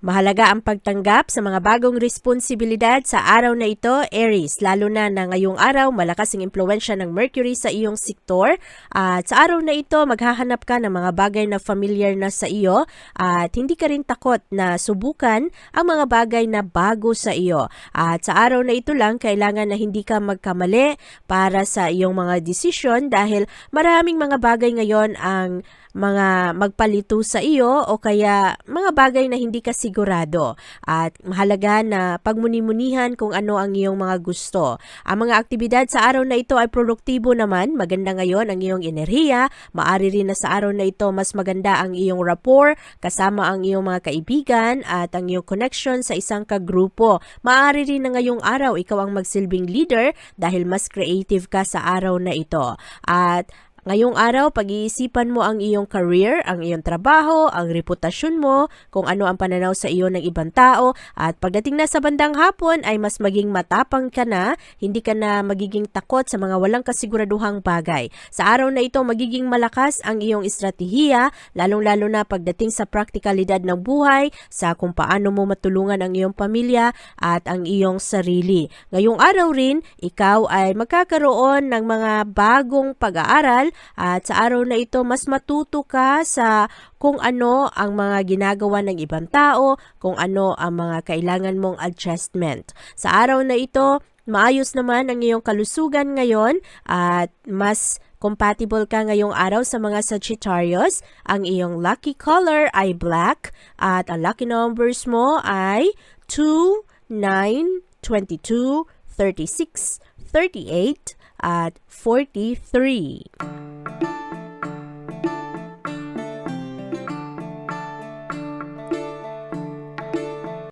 Mahalaga ang pagtanggap sa mga bagong responsibilidad sa araw na ito, Aries, lalo na na ngayong araw malakas ang impluensya ng Mercury sa iyong sektor. At sa araw na ito, maghahanap ka ng mga bagay na familiar na sa iyo at hindi ka rin takot na subukan ang mga bagay na bago sa iyo. At sa araw na ito lang, kailangan na hindi ka magkamali para sa iyong mga desisyon dahil maraming mga bagay ngayon ang mga magpalito sa iyo o kaya mga bagay na hindi ka sigurado at mahalaga na pagmuni-munihan kung ano ang iyong mga gusto. Ang mga aktibidad sa araw na ito ay produktibo naman, maganda ngayon ang iyong enerhiya, maari rin na sa araw na ito mas maganda ang iyong rapport kasama ang iyong mga kaibigan at ang iyong connection sa isang kagrupo. Maari rin na ngayong araw ikaw ang magsilbing leader dahil mas creative ka sa araw na ito. At Ngayong araw, pag-iisipan mo ang iyong career, ang iyong trabaho, ang reputasyon mo, kung ano ang pananaw sa iyo ng ibang tao, at pagdating na sa bandang hapon ay mas maging matapang ka na, hindi ka na magiging takot sa mga walang kasiguraduhang bagay. Sa araw na ito, magiging malakas ang iyong estratehiya, lalong-lalo na pagdating sa praktikalidad ng buhay, sa kung paano mo matulungan ang iyong pamilya at ang iyong sarili. Ngayong araw rin, ikaw ay magkakaroon ng mga bagong pag-aaral at sa araw na ito mas matuto ka sa kung ano ang mga ginagawa ng ibang tao, kung ano ang mga kailangan mong adjustment. Sa araw na ito, maayos naman ang iyong kalusugan ngayon at mas compatible ka ngayong araw sa mga Sagittarius. Ang iyong lucky color ay black at ang lucky numbers mo ay 2, 9, 22, 36, 38, at 43.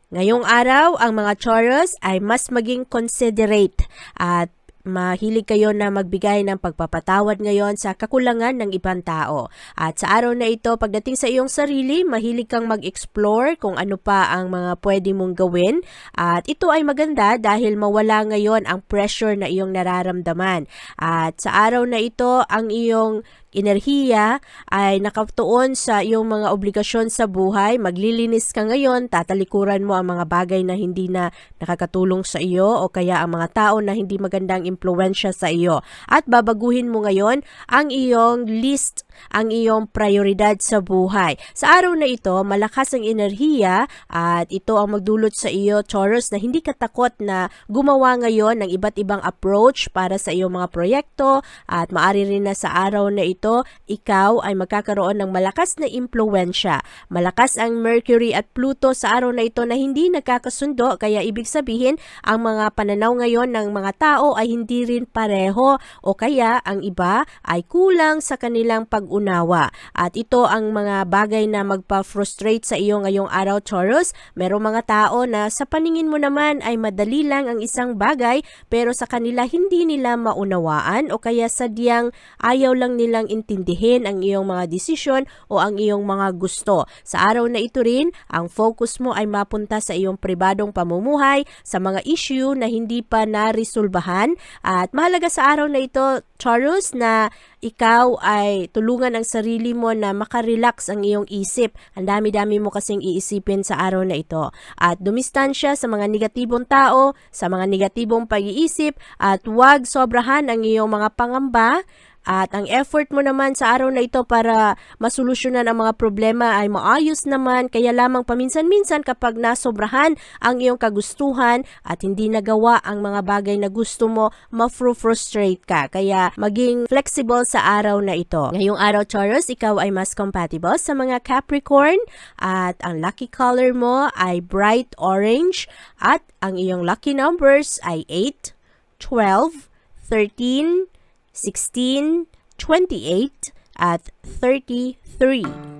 Ngayong araw, ang mga Taurus ay mas maging considerate at mahilig kayo na magbigay ng pagpapatawad ngayon sa kakulangan ng ibang tao. At sa araw na ito, pagdating sa iyong sarili, mahilig kang mag-explore kung ano pa ang mga pwede mong gawin. At ito ay maganda dahil mawala ngayon ang pressure na iyong nararamdaman. At sa araw na ito, ang iyong enerhiya ay nakatuon sa iyong mga obligasyon sa buhay. Maglilinis ka ngayon, tatalikuran mo ang mga bagay na hindi na nakakatulong sa iyo o kaya ang mga tao na hindi magandang impluensya sa iyo. At babaguhin mo ngayon ang iyong list, ang iyong prioridad sa buhay. Sa araw na ito, malakas ang enerhiya at ito ang magdulot sa iyo, Taurus, na hindi ka takot na gumawa ngayon ng iba't ibang approach para sa iyong mga proyekto at maari rin na sa araw na ito ikaw ay magkakaroon ng malakas na impluensya. Malakas ang Mercury at Pluto sa araw na ito na hindi nagkakasundo kaya ibig sabihin ang mga pananaw ngayon ng mga tao ay hindi rin pareho o kaya ang iba ay kulang sa kanilang pag-unawa. At ito ang mga bagay na magpa-frustrate sa iyo ngayong araw Taurus. Merong mga tao na sa paningin mo naman ay madali lang ang isang bagay pero sa kanila hindi nila maunawaan o kaya sadyang ayaw lang nilang intindihin ang iyong mga desisyon o ang iyong mga gusto. Sa araw na ito rin, ang focus mo ay mapunta sa iyong pribadong pamumuhay, sa mga issue na hindi pa naresolbahan. At mahalaga sa araw na ito, Taurus, na ikaw ay tulungan ang sarili mo na makarelax ang iyong isip. Ang dami-dami mo kasing iisipin sa araw na ito. At dumistansya sa mga negatibong tao, sa mga negatibong pag-iisip, at huwag sobrahan ang iyong mga pangamba at ang effort mo naman sa araw na ito para masolusyonan ang mga problema ay maayos naman kaya lamang paminsan-minsan kapag nasobrahan ang iyong kagustuhan at hindi nagawa ang mga bagay na gusto mo, ma-frustrate ka. Kaya maging flexible sa araw na ito. Ngayong araw Taurus, ikaw ay mas compatible sa mga Capricorn at ang lucky color mo ay bright orange at ang iyong lucky numbers ay 8, 12, 13, 16, 28, at 33.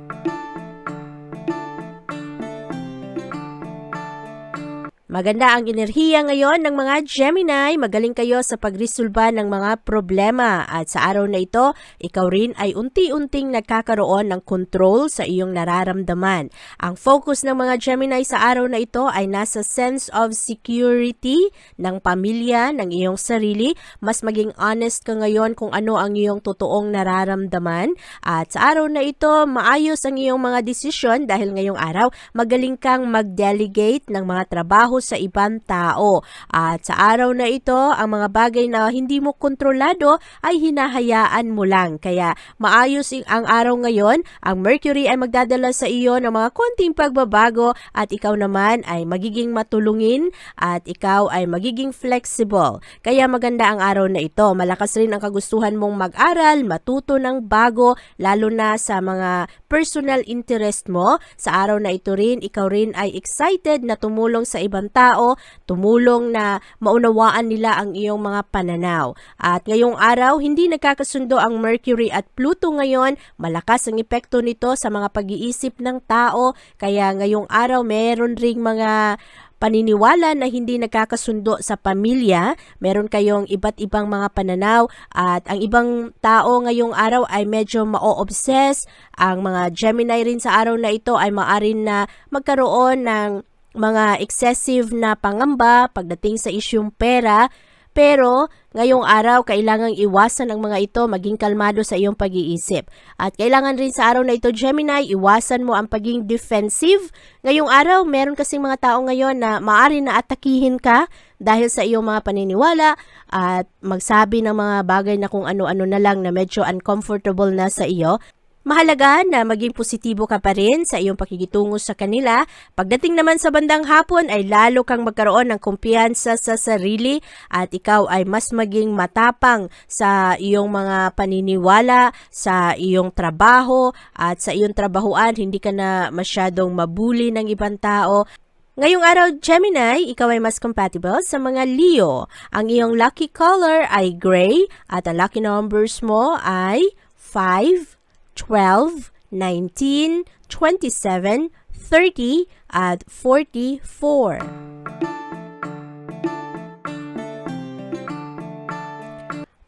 Maganda ang enerhiya ngayon ng mga Gemini. Magaling kayo sa pagresolba ng mga problema. At sa araw na ito, ikaw rin ay unti-unting nagkakaroon ng control sa iyong nararamdaman. Ang focus ng mga Gemini sa araw na ito ay nasa sense of security ng pamilya, ng iyong sarili. Mas maging honest ka ngayon kung ano ang iyong totoong nararamdaman. At sa araw na ito, maayos ang iyong mga desisyon dahil ngayong araw, magaling kang mag-delegate ng mga trabaho sa ibang tao. At sa araw na ito, ang mga bagay na hindi mo kontrolado ay hinahayaan mo lang. Kaya maayos ang araw ngayon, ang Mercury ay magdadala sa iyo ng mga konting pagbabago at ikaw naman ay magiging matulungin at ikaw ay magiging flexible. Kaya maganda ang araw na ito. Malakas rin ang kagustuhan mong mag-aral, matuto ng bago, lalo na sa mga personal interest mo. Sa araw na ito rin, ikaw rin ay excited na tumulong sa ibang tao, tumulong na maunawaan nila ang iyong mga pananaw. At ngayong araw, hindi nagkakasundo ang Mercury at Pluto ngayon. Malakas ang epekto nito sa mga pag-iisip ng tao. Kaya ngayong araw, meron ring mga paniniwala na hindi nagkakasundo sa pamilya, meron kayong iba't ibang mga pananaw at ang ibang tao ngayong araw ay medyo mao-obsess. Ang mga Gemini rin sa araw na ito ay maarin na magkaroon ng mga excessive na pangamba pagdating sa isyong pera. Pero ngayong araw, kailangang iwasan ang mga ito, maging kalmado sa iyong pag-iisip. At kailangan rin sa araw na ito, Gemini, iwasan mo ang pagiging defensive. Ngayong araw, meron kasing mga tao ngayon na maari na atakihin ka dahil sa iyong mga paniniwala at magsabi ng mga bagay na kung ano-ano na lang na medyo uncomfortable na sa iyo. Mahalaga na maging positibo ka pa rin sa iyong pakikitungo sa kanila. Pagdating naman sa bandang hapon ay lalo kang magkaroon ng kumpiyansa sa sarili at ikaw ay mas maging matapang sa iyong mga paniniwala, sa iyong trabaho at sa iyong trabahuan. Hindi ka na masyadong mabuli ng ibang tao. Ngayong araw, Gemini, ikaw ay mas compatible sa mga Leo. Ang iyong lucky color ay gray at ang lucky numbers mo ay 5, 12, 19, 27, 30, at 44.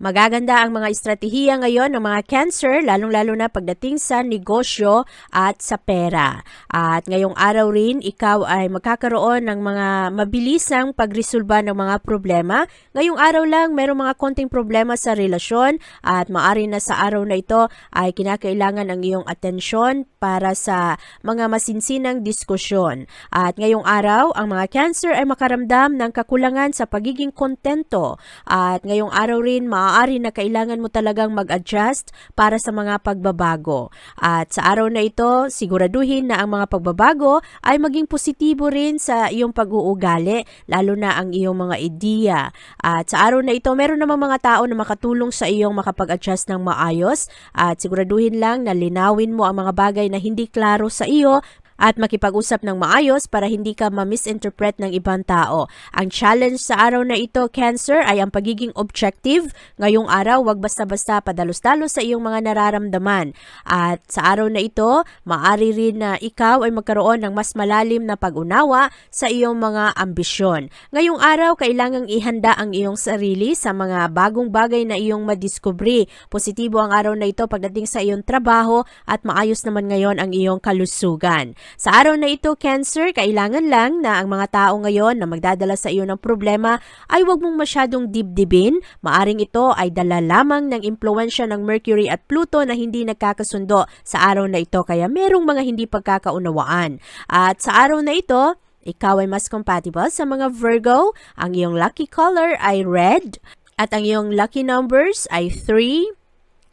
Magaganda ang mga estratehiya ngayon ng mga cancer, lalong-lalo na pagdating sa negosyo at sa pera. At ngayong araw rin, ikaw ay magkakaroon ng mga mabilisang pagresolba ng mga problema. Ngayong araw lang, merong mga konting problema sa relasyon at maari na sa araw na ito ay kinakailangan ang iyong atensyon para sa mga masinsinang diskusyon. At ngayong araw, ang mga cancer ay makaramdam ng kakulangan sa pagiging kontento. At ngayong araw rin, maaari na kailangan mo talagang mag-adjust para sa mga pagbabago. At sa araw na ito, siguraduhin na ang mga pagbabago ay maging positibo rin sa iyong pag-uugali, lalo na ang iyong mga ideya. At sa araw na ito, meron namang mga tao na makatulong sa iyong makapag-adjust ng maayos at siguraduhin lang na linawin mo ang mga bagay na hindi klaro sa iyo at makipag-usap ng maayos para hindi ka ma-misinterpret ng ibang tao. Ang challenge sa araw na ito, Cancer, ay ang pagiging objective. Ngayong araw, wag basta-basta padalos-dalos sa iyong mga nararamdaman. At sa araw na ito, maari rin na ikaw ay magkaroon ng mas malalim na pag-unawa sa iyong mga ambisyon. Ngayong araw, kailangang ihanda ang iyong sarili sa mga bagong bagay na iyong madiskubre. Positibo ang araw na ito pagdating sa iyong trabaho at maayos naman ngayon ang iyong kalusugan. Sa araw na ito, Cancer, kailangan lang na ang mga tao ngayon na magdadala sa iyo ng problema ay huwag mong masyadong dibdibin. Maaring ito ay dala lamang ng impluensya ng Mercury at Pluto na hindi nagkakasundo sa araw na ito kaya merong mga hindi pagkakaunawaan. At sa araw na ito, ikaw ay mas compatible sa mga Virgo. Ang iyong lucky color ay red. At ang iyong lucky numbers ay 3,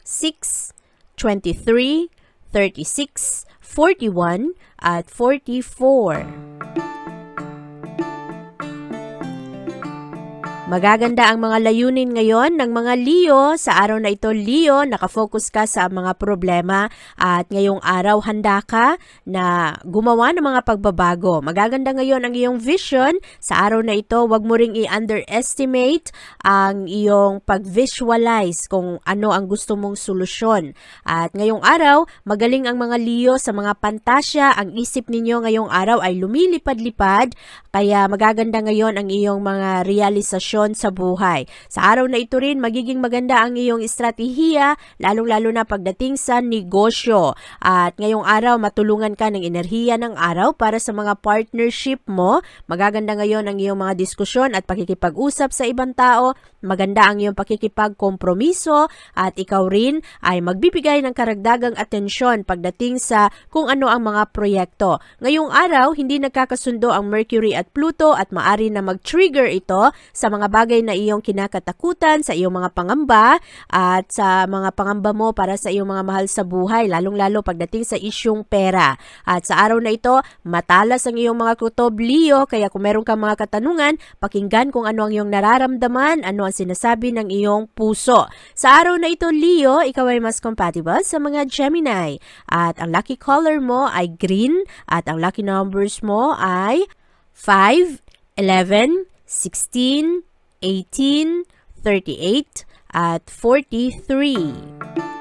6, 23, 36, 41, at 44. Magaganda ang mga layunin ngayon ng mga Leo. Sa araw na ito, Leo, nakafocus ka sa mga problema at ngayong araw handa ka na gumawa ng mga pagbabago. Magaganda ngayon ang iyong vision. Sa araw na ito, wag mo ring i-underestimate ang iyong pag-visualize kung ano ang gusto mong solusyon. At ngayong araw, magaling ang mga Leo sa mga pantasya. Ang isip ninyo ngayong araw ay lumilipad-lipad kaya magaganda ngayon ang iyong mga realisasyon sa buhay. Sa araw na ito rin, magiging maganda ang iyong estratehiya, lalong-lalo na pagdating sa negosyo. At ngayong araw, matulungan ka ng enerhiya ng araw para sa mga partnership mo. Magaganda ngayon ang iyong mga diskusyon at pakikipag-usap sa ibang tao. Maganda ang iyong pakikipagkompromiso at ikaw rin ay magbibigay ng karagdagang atensyon pagdating sa kung ano ang mga proyekto. Ngayong araw, hindi nagkakasundo ang Mercury at Pluto at maari na mag-trigger ito sa mga bagay na iyong kinakatakutan, sa iyong mga pangamba at sa mga pangamba mo para sa iyong mga mahal sa buhay, lalong-lalo pagdating sa isyong pera. At sa araw na ito, matalas ang iyong mga kutob Leo, kaya kung meron kang mga katanungan, pakinggan kung ano ang iyong nararamdaman, ano ang sinasabi ng iyong puso. Sa araw na ito, Leo, ikaw ay mas compatible sa mga Gemini. At ang lucky color mo ay green at ang lucky numbers mo ay 5, 11, 16, 18, 38, at 43.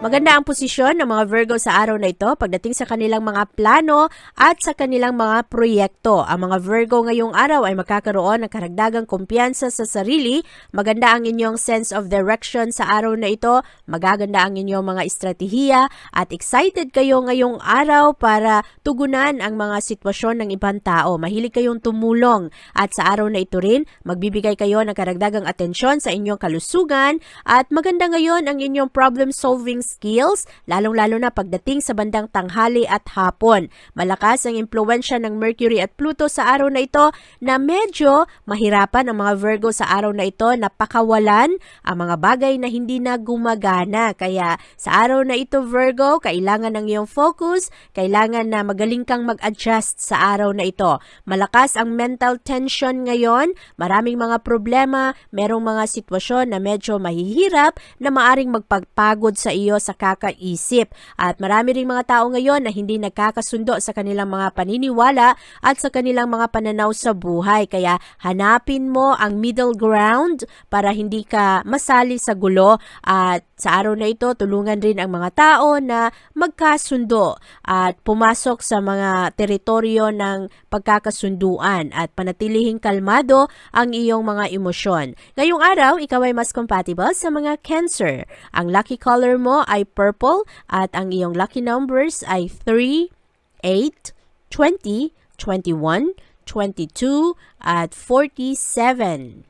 Maganda ang posisyon ng mga Virgo sa araw na ito pagdating sa kanilang mga plano at sa kanilang mga proyekto. Ang mga Virgo ngayong araw ay magkakaroon ng karagdagang kumpiyansa sa sarili. Maganda ang inyong sense of direction sa araw na ito. Magaganda ang inyong mga estratehiya at excited kayo ngayong araw para tugunan ang mga sitwasyon ng ibang tao. Mahilig kayong tumulong at sa araw na ito rin, magbibigay kayo ng karagdagang atensyon sa inyong kalusugan at maganda ngayon ang inyong problem solving skills, lalong-lalo na pagdating sa bandang tanghali at hapon. Malakas ang impluensya ng Mercury at Pluto sa araw na ito na medyo mahirapan ang mga Virgo sa araw na ito na pakawalan ang mga bagay na hindi na gumagana. Kaya sa araw na ito Virgo, kailangan ng iyong focus, kailangan na magaling kang mag-adjust sa araw na ito. Malakas ang mental tension ngayon, maraming mga problema, merong mga sitwasyon na medyo mahihirap na maaring magpagpagod sa iyo sa kakaisip. At marami ring mga tao ngayon na hindi nagkakasundo sa kanilang mga paniniwala at sa kanilang mga pananaw sa buhay. Kaya hanapin mo ang middle ground para hindi ka masali sa gulo at sa araw na ito tulungan rin ang mga tao na magkasundo at pumasok sa mga teritoryo ng pagkakasunduan at panatilihing kalmado ang iyong mga emosyon. Ngayong araw, ikaw ay mas compatible sa mga cancer. Ang lucky color mo ay purple at ang iyong lucky numbers ay 3, 8, 20, 21, 22, at 47.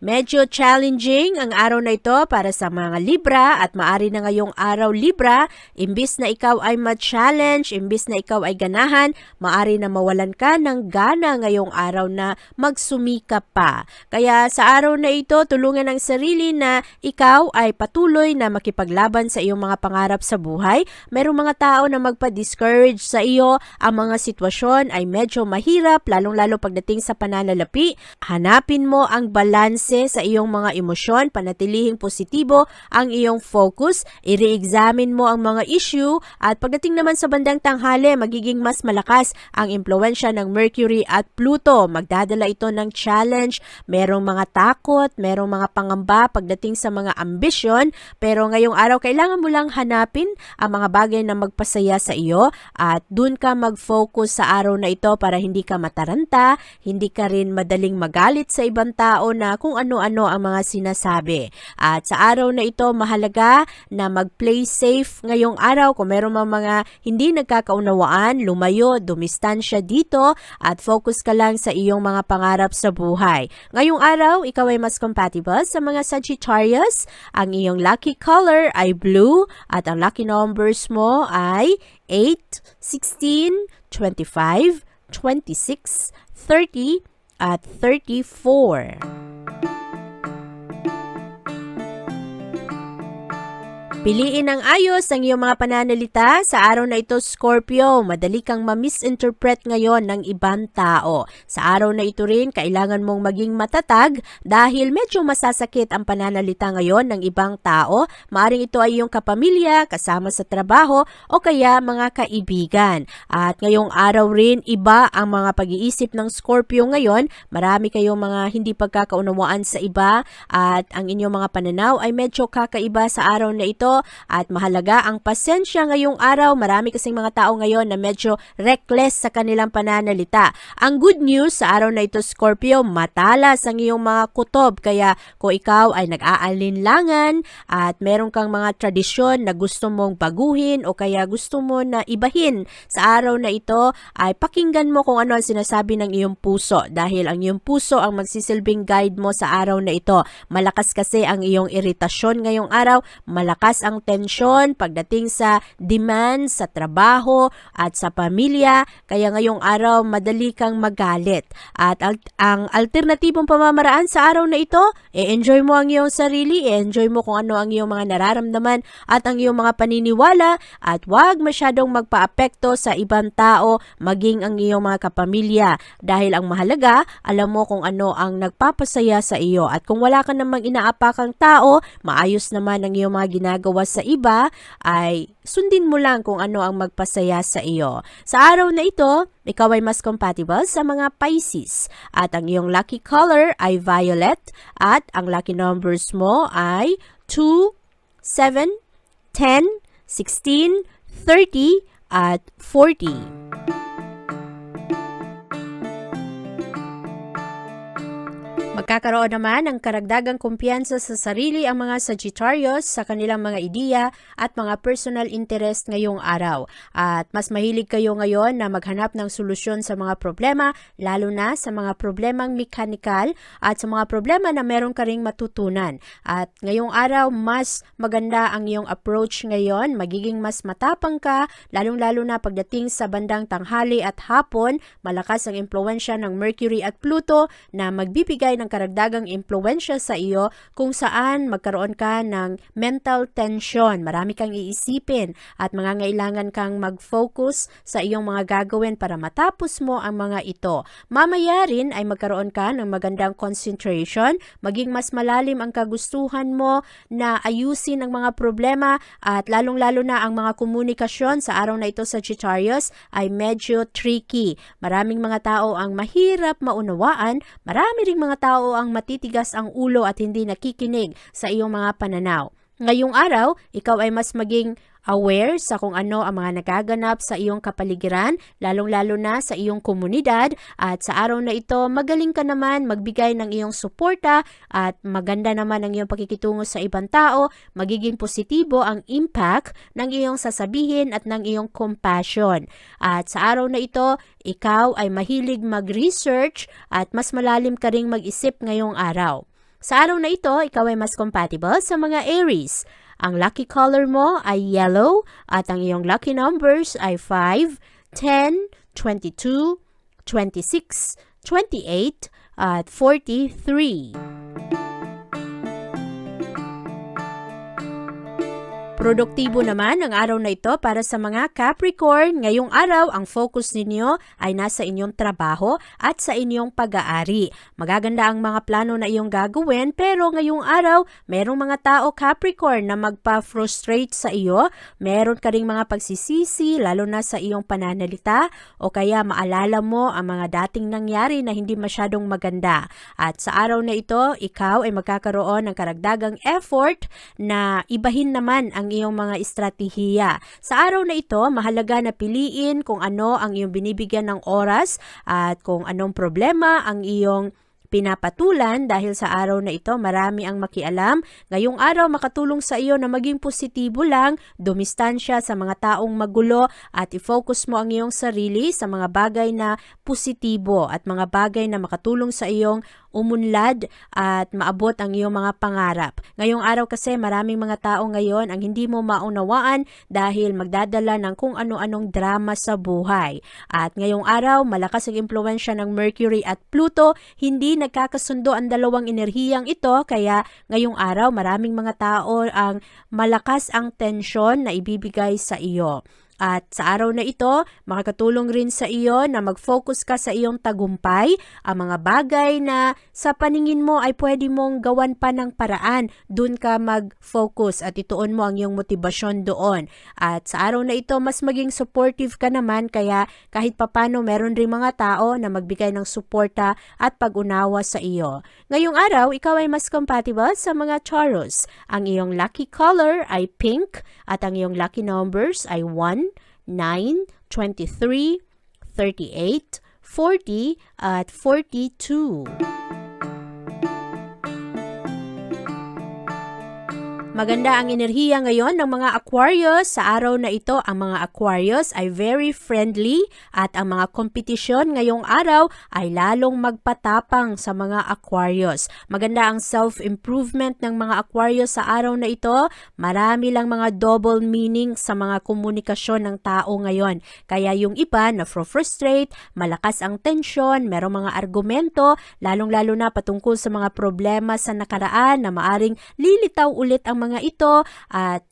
Medyo challenging ang araw na ito para sa mga Libra at maari na ngayong araw Libra, imbis na ikaw ay ma-challenge, imbis na ikaw ay ganahan, maari na mawalan ka ng gana ngayong araw na magsumikap pa. Kaya sa araw na ito, tulungan ang sarili na ikaw ay patuloy na makipaglaban sa iyong mga pangarap sa buhay. Merong mga tao na magpa-discourage sa iyo, ang mga sitwasyon ay medyo mahirap, lalong-lalo pagdating sa pananalapi. Hanapin mo ang balance sa iyong mga emosyon, panatilihing positibo ang iyong focus, i-re-examine mo ang mga issue at pagdating naman sa bandang tanghali, magiging mas malakas ang impluensya ng Mercury at Pluto. Magdadala ito ng challenge, merong mga takot, merong mga pangamba pagdating sa mga ambisyon, pero ngayong araw kailangan mo lang hanapin ang mga bagay na magpasaya sa iyo at dun ka mag-focus sa araw na ito para hindi ka mataranta, hindi ka rin madaling magalit sa ibang tao na kung ano-ano ang mga sinasabi. At sa araw na ito, mahalaga na mag-play safe ngayong araw. Kung meron mang mga hindi nagkakaunawaan, lumayo, dumistansya dito at focus ka lang sa iyong mga pangarap sa buhay. Ngayong araw, ikaw ay mas compatible sa mga Sagittarius. Ang iyong lucky color ay blue at ang lucky numbers mo ay 8, 16, 25, 26, 30, at 34. Piliin ang ayos ang iyong mga pananalita sa araw na ito, Scorpio. Madali kang ma-misinterpret ngayon ng ibang tao. Sa araw na ito rin, kailangan mong maging matatag dahil medyo masasakit ang pananalita ngayon ng ibang tao. Maaring ito ay iyong kapamilya, kasama sa trabaho, o kaya mga kaibigan. At ngayong araw rin, iba ang mga pag-iisip ng Scorpio ngayon. Marami kayong mga hindi pagkakaunawaan sa iba at ang inyong mga pananaw ay medyo kakaiba sa araw na ito at mahalaga ang pasensya ngayong araw. Marami kasing mga tao ngayon na medyo reckless sa kanilang pananalita. Ang good news sa araw na ito, Scorpio, matalas ang iyong mga kutob. Kaya kung ikaw ay nag-aalinlangan at meron kang mga tradisyon na gusto mong baguhin o kaya gusto mo na ibahin sa araw na ito, ay pakinggan mo kung ano ang sinasabi ng iyong puso dahil ang iyong puso ang magsisilbing guide mo sa araw na ito. Malakas kasi ang iyong iritasyon ngayong araw, malakas ang tensyon pagdating sa demand sa trabaho at sa pamilya, kaya ngayong araw madali kang magalit. At al- ang alternatibong pamamaraan sa araw na ito, i-enjoy mo ang iyong sarili, i-enjoy mo kung ano ang iyong mga nararamdaman at ang iyong mga paniniwala at huwag masyadong magpaapekto sa ibang tao, maging ang iyong mga kapamilya. Dahil ang mahalaga, alam mo kung ano ang nagpapasaya sa iyo at kung wala ka namang inaapakang tao, maayos naman ang iyong mga ginagawa sa iba, ay sundin mo lang kung ano ang magpasaya sa iyo. Sa araw na ito, ikaw ay mas compatible sa mga Pisces at ang iyong lucky color ay violet at ang lucky numbers mo ay 2, 7, 10, 16, 30 at 40. Magkakaroon naman ng karagdagang kumpiyansa sa sarili ang mga Sagittarius sa kanilang mga ideya at mga personal interest ngayong araw. At mas mahilig kayo ngayon na maghanap ng solusyon sa mga problema, lalo na sa mga problemang mechanical at sa mga problema na meron ka ring matutunan. At ngayong araw, mas maganda ang iyong approach ngayon, magiging mas matapang ka, lalong-lalo na pagdating sa bandang tanghali at hapon, malakas ang impluensya ng Mercury at Pluto na magbibigay ng karagdagang impluensya sa iyo kung saan magkaroon ka ng mental tension. Marami kang iisipin at mangangailangan kang mag-focus sa iyong mga gagawin para matapos mo ang mga ito. Mamaya rin ay magkaroon ka ng magandang concentration, maging mas malalim ang kagustuhan mo na ayusin ang mga problema at lalong-lalo na ang mga komunikasyon sa araw na ito sa Sagittarius ay medyo tricky. Maraming mga tao ang mahirap maunawaan, marami ring mga tao ang matitigas ang ulo at hindi nakikinig sa iyong mga pananaw. Ngayong araw, ikaw ay mas maging aware sa kung ano ang mga nagaganap sa iyong kapaligiran, lalong-lalo na sa iyong komunidad at sa araw na ito, magaling ka naman magbigay ng iyong suporta at maganda naman ang iyong pakikitungo sa ibang tao, magiging positibo ang impact ng iyong sasabihin at ng iyong compassion. At sa araw na ito, ikaw ay mahilig mag-research at mas malalim ka ring mag-isip ngayong araw. Sa araw na ito, ikaw ay mas compatible sa mga Aries. Ang lucky color mo ay yellow at ang iyong lucky numbers ay 5, 10, 22, 26, 28 at 43. Produktibo naman ang araw na ito para sa mga Capricorn. Ngayong araw, ang focus ninyo ay nasa inyong trabaho at sa inyong pag-aari. Magaganda ang mga plano na iyong gagawin pero ngayong araw, merong mga tao Capricorn na magpa-frustrate sa iyo. Meron ka ring mga pagsisisi lalo na sa iyong pananalita o kaya maalala mo ang mga dating nangyari na hindi masyadong maganda. At sa araw na ito, ikaw ay magkakaroon ng karagdagang effort na ibahin naman ang iyong mga estratehiya. Sa araw na ito, mahalaga na piliin kung ano ang iyong binibigyan ng oras at kung anong problema ang iyong pinapatulan dahil sa araw na ito marami ang makialam. Ngayong araw makatulong sa iyo na maging positibo lang, dumistansya sa mga taong magulo at i-focus mo ang iyong sarili sa mga bagay na positibo at mga bagay na makatulong sa iyong umunlad at maabot ang iyong mga pangarap. Ngayong araw kasi maraming mga tao ngayon ang hindi mo maunawaan dahil magdadala ng kung ano-anong drama sa buhay. At ngayong araw, malakas ang impluensya ng Mercury at Pluto, hindi nagkakasundo ang dalawang enerhiyang ito kaya ngayong araw maraming mga tao ang malakas ang tensyon na ibibigay sa iyo. At sa araw na ito, makakatulong rin sa iyo na mag-focus ka sa iyong tagumpay, ang mga bagay na sa paningin mo ay pwede mong gawan pa ng paraan, dun ka mag-focus at ituon mo ang iyong motibasyon doon. At sa araw na ito, mas maging supportive ka naman kaya kahit papano meron rin mga tao na magbigay ng suporta at pag-unawa sa iyo. Ngayong araw, ikaw ay mas compatible sa mga Taurus. Ang iyong lucky color ay pink at ang iyong lucky numbers ay 1, 9, 23, 38, 40 at 42. Maganda ang enerhiya ngayon ng mga Aquarius. Sa araw na ito, ang mga Aquarius ay very friendly at ang mga kompetisyon ngayong araw ay lalong magpatapang sa mga Aquarius. Maganda ang self-improvement ng mga Aquarius sa araw na ito. Marami lang mga double meaning sa mga komunikasyon ng tao ngayon. Kaya yung iba na frustrate, malakas ang tensyon, merong mga argumento, lalong-lalo na patungkol sa mga problema sa nakaraan na maaring lilitaw ulit ang mga ito at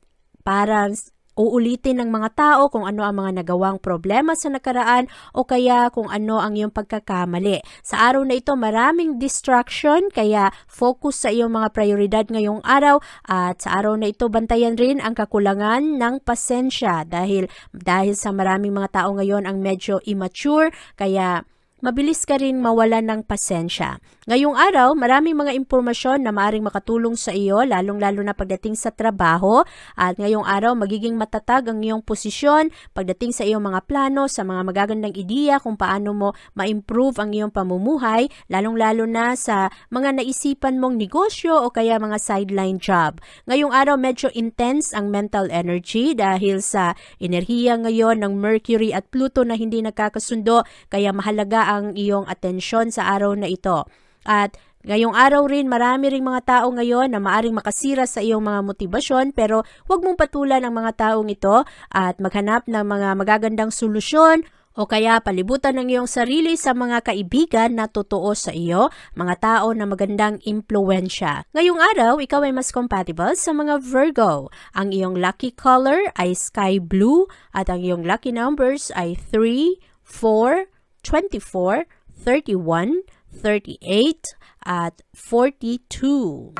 parang uulitin ng mga tao kung ano ang mga nagawang problema sa nakaraan o kaya kung ano ang iyong pagkakamali. Sa araw na ito, maraming distraction kaya focus sa iyong mga prioridad ngayong araw at sa araw na ito, bantayan rin ang kakulangan ng pasensya dahil dahil sa maraming mga tao ngayon ang medyo immature kaya mabilis ka rin mawalan ng pasensya. Ngayong araw, maraming mga impormasyon na maaring makatulong sa iyo, lalong-lalo na pagdating sa trabaho. At ngayong araw, magiging matatag ang iyong posisyon pagdating sa iyong mga plano, sa mga magagandang ideya kung paano mo ma-improve ang iyong pamumuhay, lalong-lalo na sa mga naisipan mong negosyo o kaya mga sideline job. Ngayong araw, medyo intense ang mental energy dahil sa enerhiya ngayon ng Mercury at Pluto na hindi nagkakasundo, kaya mahalaga ang iyong atensyon sa araw na ito. At ngayong araw rin, marami ring mga tao ngayon na maaring makasira sa iyong mga motibasyon pero huwag mong patulan ang mga taong ito at maghanap ng mga magagandang solusyon o kaya palibutan ng iyong sarili sa mga kaibigan na totoo sa iyo, mga tao na magandang impluensya. Ngayong araw, ikaw ay mas compatible sa mga Virgo. Ang iyong lucky color ay sky blue at ang iyong lucky numbers ay 3, 4, 24, 31, 38, at 42.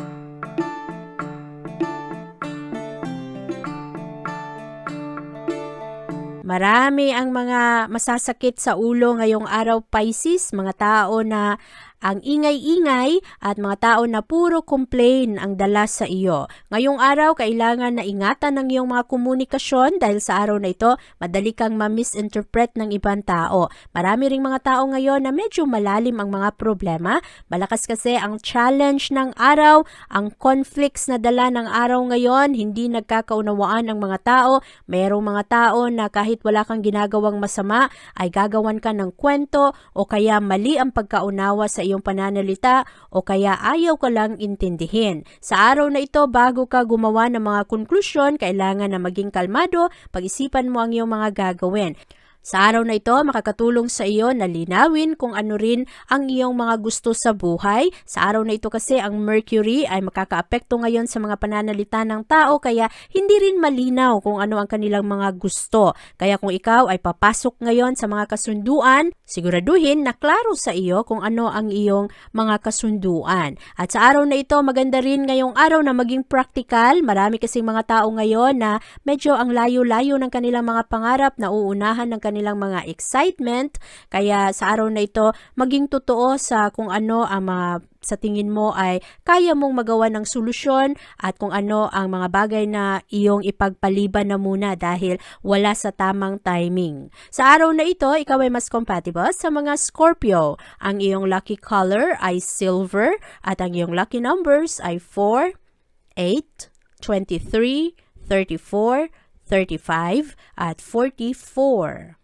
Marami ang mga masasakit sa ulo ngayong araw Pisces, mga tao na ang ingay-ingay at mga tao na puro complain ang dala sa iyo. Ngayong araw, kailangan na ingatan ng iyong mga komunikasyon dahil sa araw na ito, madali kang ma-misinterpret ng ibang tao. Marami ring mga tao ngayon na medyo malalim ang mga problema. Malakas kasi ang challenge ng araw, ang conflicts na dala ng araw ngayon, hindi nagkakaunawaan ang mga tao. Mayroong mga tao na kahit wala kang ginagawang masama, ay gagawan ka ng kwento o kaya mali ang pagkaunawa sa iyong pananalita o kaya ayaw ka lang intindihin. Sa araw na ito, bago ka gumawa ng mga konklusyon, kailangan na maging kalmado, pag-isipan mo ang iyong mga gagawin. Sa araw na ito, makakatulong sa iyo na linawin kung ano rin ang iyong mga gusto sa buhay. Sa araw na ito kasi ang Mercury ay makakaapekto ngayon sa mga pananalita ng tao kaya hindi rin malinaw kung ano ang kanilang mga gusto. Kaya kung ikaw ay papasok ngayon sa mga kasunduan, siguraduhin na klaro sa iyo kung ano ang iyong mga kasunduan. At sa araw na ito, maganda rin ngayong araw na maging practical. Marami kasing mga tao ngayon na medyo ang layo-layo ng kanilang mga pangarap na uunahan ng kanilang mga excitement. Kaya sa araw na ito, maging totoo sa kung ano ang mga sa tingin mo ay kaya mong magawa ng solusyon at kung ano ang mga bagay na iyong ipagpaliban na muna dahil wala sa tamang timing. Sa araw na ito, ikaw ay mas compatible sa mga Scorpio. Ang iyong lucky color ay silver at ang iyong lucky numbers ay 4, 8, 23, 34, 35 at 44.